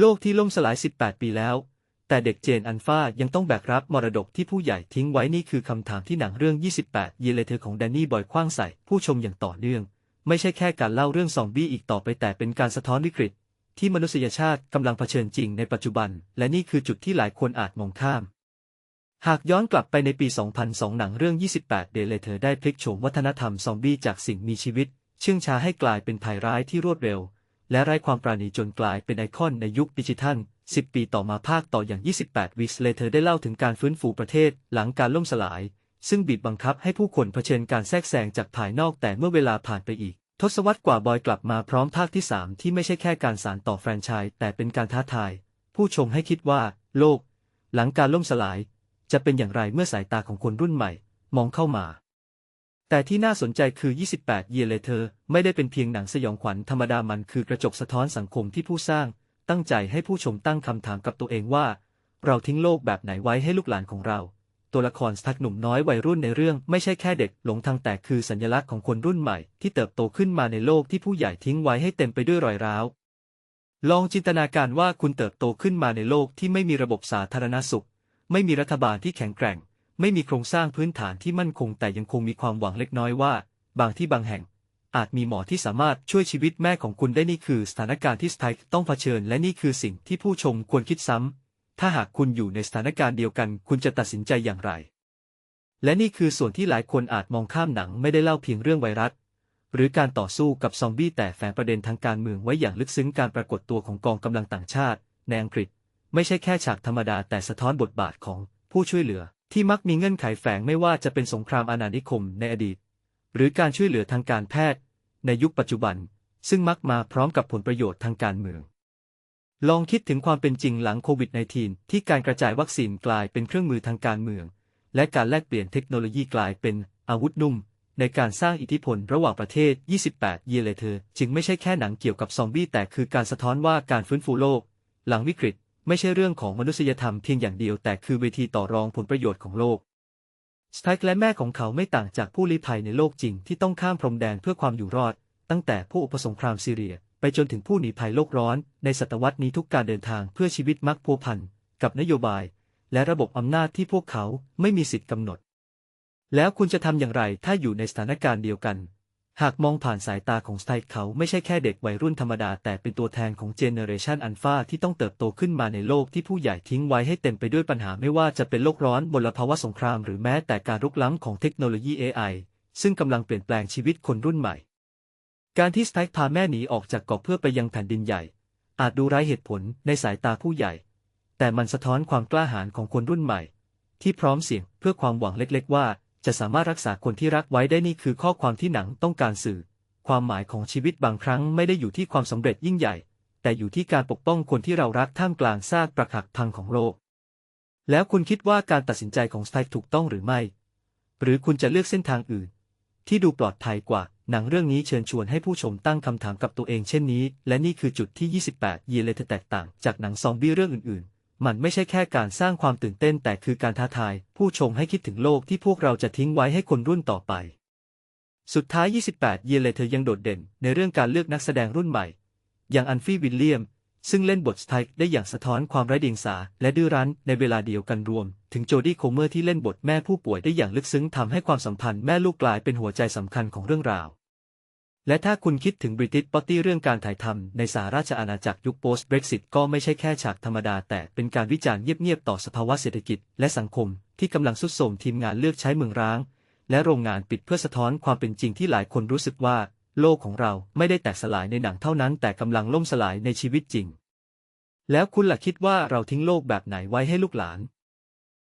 โลกที่ล่มสลาย 18 ปีแล้ว แต่เด็กเจนอันฟายังต้องแบกรับมรดกที่ผู้ใหญ่ทิ้งไว้นี่คือคำถามที่หนังเรื่อง 28เยเลเธอของแดนนี่บอยคว้างใส่ผู้ชมอย่างต่อเนื่อง ไม่ใช่แค่การเล่าเรื่องซอมบี้อีกต่อไปแต่เป็นการสะท้อนวิกฤต ที่มนุษยชาติกำลังเผชิญจริงในปัจจุบัน และนี่คือจุดที่หลายคนอาจมองข้าม หากย้อนกลับไปในปี 2002 หนังเรื่อง 28 เดเลเธอได้พลิกโฉมวัฒนธรรมซอมบี้จากสิ่งมีชีวิต เชื่องช้าให้กลายเป็นภัยร้ายที่รวดเร็ว และไร้ความปราณีจนกลายเป็นไอคอนในยุคดิจิทัล 10 ปีต่อมาภาคต่ออย่าง 28วิสเลเธอได้เล่าถึงการฟื้นฟูประเทศหลังการล่มสลาย ซึ่งบีบบังคับให้ผู้คนเผชิญการแทรกแซงจากภายนอกแต่เมื่อเวลาผ่านไปอีก ทศวรรษกว่าบอยกลับมาพร้อมภาคที่ 3 ที่ไม่ใช่แค่การสานต่อแฟรนไชส์แต่เป็นการท้าทาย ผู้ชมให้คิดว่า โลก หลังการล่มสลาย จะเป็นอย่างไรเมื่อสายตาของคนรุ่นใหม่ มองเข้ามา แต่ที่น่าสนใจคือ 28 Year Later ไม่ได้เป็นเพียงหนังสยองขวัญธรรมดามันคือกระจกสะท้อนสังคมที่ผู้สร้าง ตั้งใจให้ผู้ชมตั้งคำถามกับตัวเองว่า เราทิ้งโลกแบบไหนไว้ให้ลูกหลานของเรา ตัวละครสตักหนุ่มน้อยวัยรุ่นในเรื่องไม่ใช่แค่เด็กหลงทางแต่คือสัญลักษณ์ของคนรุ่นใหม่ที่เติบโตขึ้นมาในโลกที่ผู้ใหญ่ทิ้งไว้ให้เต็มไปด้วยรอยร้าวลองจินตนาการว่าคุณเติบโตขึ้นมาในโลกที่ไม่มีระบบสาธารณสุข ไม่มีรัฐบาลที่แข็งแกร่ง ไม่มีโครงสร้างพื้นฐานที่มั่นคงแต่ยังคงมีความหวังเล็กน้อยว่า บางที่บางแห่ง อาจมีหมอที่สามารถช่วยชีวิตแม่ของคุณได้นี่คือสถานการณ์ที่สไตค์ต้องเผชิญ และนี่คือสิ่งที่ผู้ชมควรคิดซ้ำ ถ้าหากคุณอยู่ในสถานการณ์เดียวกัน คุณจะตัดสินใจอย่างไร และนี่คือส่วนที่หลายคนอาจมองข้ามหนังไม่ได้เล่าเพียงเรื่องไวรัสหรือการต่อสู้กับซอมบี้แต่แฝงประเด็นทางการเมืองไว้อย่างลึกซึ้งการปรากฏตัวของกองกำลังต่างชาติในอังกฤษ ไม่ใช่แค่ฉากธรรมดาแต่สะท้อนบทบาทของผู้ช่วยเหลือ ที่มักมีเงื่อนไขแฝงไม่ว่าจะเป็นสงครามอาณานิคมในอดีต หรือการช่วยเหลือทางการแพทย์ ในยุคปัจจุบัน ซึ่งมักมาพร้อมกับผลประโยชน์ทางการเมือง ลองคิดถึงความเป็นจริงหลังโควิด -19 ที่การกระจายวัคซีนกลายเป็นเครื่องมือทางการเมือง และการแลกเปลี่ยนเทคโนโลยีกลายเป็นอาวุธนุ่ม ในการสร้างอิทธิพลระหว่างประเทศ 28 Year Later จึงไม่ใช่แค่หนังเกี่ยวกับซอมบี้แต่คือการสะท้อนว่าการฟื้นฟูโลก หลังวิกฤต ไม่ใช่เรื่องของมนุษยธรรมเพียงอย่างเดียวแต่คือเวทีต่อรองผลประโยชน์ของโลกสไตค์และแม่ของเขาไม่ต่างจากผู้ลี้ภัยในโลกจริงที่ต้องข้ามพรมแดนเพื่อความอยู่รอด ตั้งแต่ผู้อุปสงครามซีเรีย ไปจนถึงผู้หนีภัยโลกร้อน ในศตวรรษนี้ทุกการเดินทางเพื่อชีวิตมักพัวพันกับนโยบาย และระบบอำนาจที่พวกเขาไม่มีสิทธิ์กำหนด แล้วคุณจะทำอย่างไรถ้าอยู่ในสถานการณ์เดียวกัน หากมองผ่านสายตาของสไตล์เขาไม่ใช่แค่เด็กวัยรุ่นธรรมดา แต่เป็นตัวแทนของเจเนอเรชันอัลฟาที่ต้องเติบโตขึ้นมาในโลกที่ผู้ใหญ่ทิ้งไว้ให้เต็มไปด้วยปัญหาไม่ว่าจะเป็นโลกร้อนมลภาวะสงคราม หรือแม้แต่การรุกล้ำของเทคโนโลยี AI ซึ่งกำลังเปลี่ยนแปลงชีวิตคนรุ่นใหม่ การที่สไตล์พาแม่หนีออกจากเกาะเพื่อไปยังแผ่นดินใหญ่ อาจดูไร้เหตุผลในสายตาผู้ใหญ่ แต่มันสะท้อนความกล้าหาญของคนรุ่นใหม่ ที่พร้อมเสี่ยงเพื่อความหวังเล็ก ๆ ว่า จะสามารถรักษาคนที่รักไว้ได้นี่คือข้อความที่หนังต้องการสื่อ ความหมายของชีวิตบางครั้งไม่ได้อยู่ที่ความสำเร็จยิ่งใหญ่ แต่อยู่ที่การปกป้องคนที่เรารักท่ามกลางซากปรักหักพังของโลก แล้วคุณคิดว่าการตัดสินใจของสไตล์ถูกต้องหรือไม่ หรือคุณจะเลือกเส้นทางอื่น ที่ดูปลอดภัยกว่า หนังเรื่องนี้เชิญชวนให้ผู้ชมตั้งคำถามกับตัวเองเช่นนี้ และนี่คือจุดที่ 28 เยเลเธอแตกต่างจากหนังซอมบี้เรื่องอื่นๆ มันไม่ใช่แค่การสร้างความตื่นเต้นแต่คือการท้าทาย ผู้ชมให้คิดถึงโลกที่พวกเราจะทิ้งไว้ให้คนรุ่นต่อไป สุดท้าย 28 เยเลเธอยังโดดเด่นในเรื่องการเลือกนักแสดงรุ่นใหม่ อย่างอันฟี่วิลเลียม ซึ่งเล่นบทสไตล์ได้อย่างสะท้อนความไร้เดียงสา และดื้อรั้นในเวลาเดียวกันรวม ถึงโจดี้โคเมอร์ที่เล่นบทแม่ผู้ป่วยได้อย่างลึกซึ้งทำให้ความสัมพันธ์แม่ลูกกลายเป็นหัวใจสำคัญของเรื่องราว และถ้าคุณคิดถึงบริติชปอตตี้เรื่องการถ่ายทำในสหราชอาณาจักรยุคโพสต์เบรกซิตก็ไม่ใช่แค่ฉากธรรมดา แต่เป็นการวิจารณ์เงียบๆต่อสภาวะเศรษฐกิจ และสังคมที่กำลังสุดโทรมทีมงานเลือกใช้เมืองร้าง และโรงงานปิดเพื่อสะท้อนความเป็นจริงที่หลายคนรู้สึกว่า โลกของเราไม่ได้แตกสลายในหนังเท่านั้น แต่กำลังล่มสลายในชีวิตจริง แล้วคุณล่ะคิดว่าเราทิ้งโลกแบบไหนไว้ให้ลูกหลาน